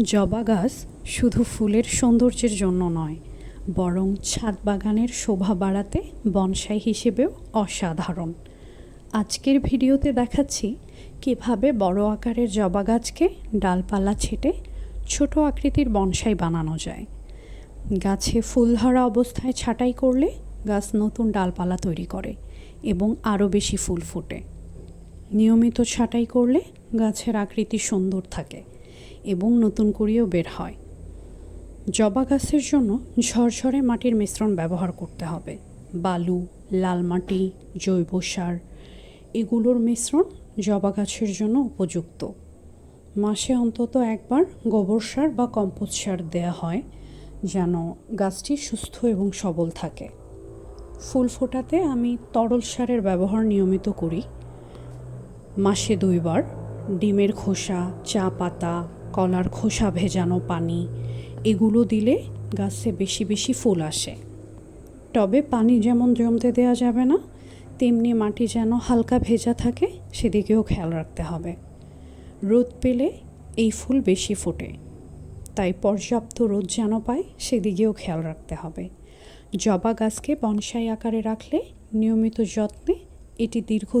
জবা গাছ শুধু ফুলের সৌন্দর্যের জন্য নয়, বরং ছাদ বাগানের শোভা বাড়াতে বনসাই হিসেবেও অসাধারণ। আজকের ভিডিওতে দেখাচ্ছি কীভাবে বড় আকারের জবা গাছকে ডালপালা ছেটে ছোট আকৃতির বনসাই বানানো যায়। গাছে ফুল ধরা অবস্থায় ছাঁটাই করলে গাছ নতুন ডালপালা তৈরি করে এবং আরও বেশি ফুল ফোটে। নিয়মিত ছাঁটাই করলে গাছের আকৃতি সুন্দর থাকে। এবং নতুন করেও বের হয়। জবা গাছের জন্য ঝরঝরে মাটির মিশ্রণ ব্যবহার করতে হবে। বালু, লাল মাটি, জৈব সার, এগুলোর মিশ্রণ জবা গাছের জন্য উপযুক্ত। মাসে অন্তত একবার গোবর সার বা কম্পোস্ট সার দেওয়া হয়, যেন গাছটি সুস্থ এবং সবল থাকে। ফুল ফোটাতে আমি তরল সারের ব্যবহার নিয়মিত করি। মাসে দুইবার ডিমের খোসা, চা পাতা কলার খোসা ভেজানো পানি। এগুলো দিলে গাছে বেশি বেশি ফুল আসে। টবে পানি যেমন জমতে দেওয়া যাবে না, তেমনি মাটি যেন হালকা ভেজা থাকে, সেদিকেও খেয়াল রাখতে হবে। রোদ পেলে এই ফুল বেশি ফোটে। তাই পর্যাপ্ত রোদ যেন পায়, সেদিকেও খেয়াল রাখতে হবে। জবা গাছকে বনসাই আকারে রাখলে নিয়মিত যত্নে এটি দীর্ঘ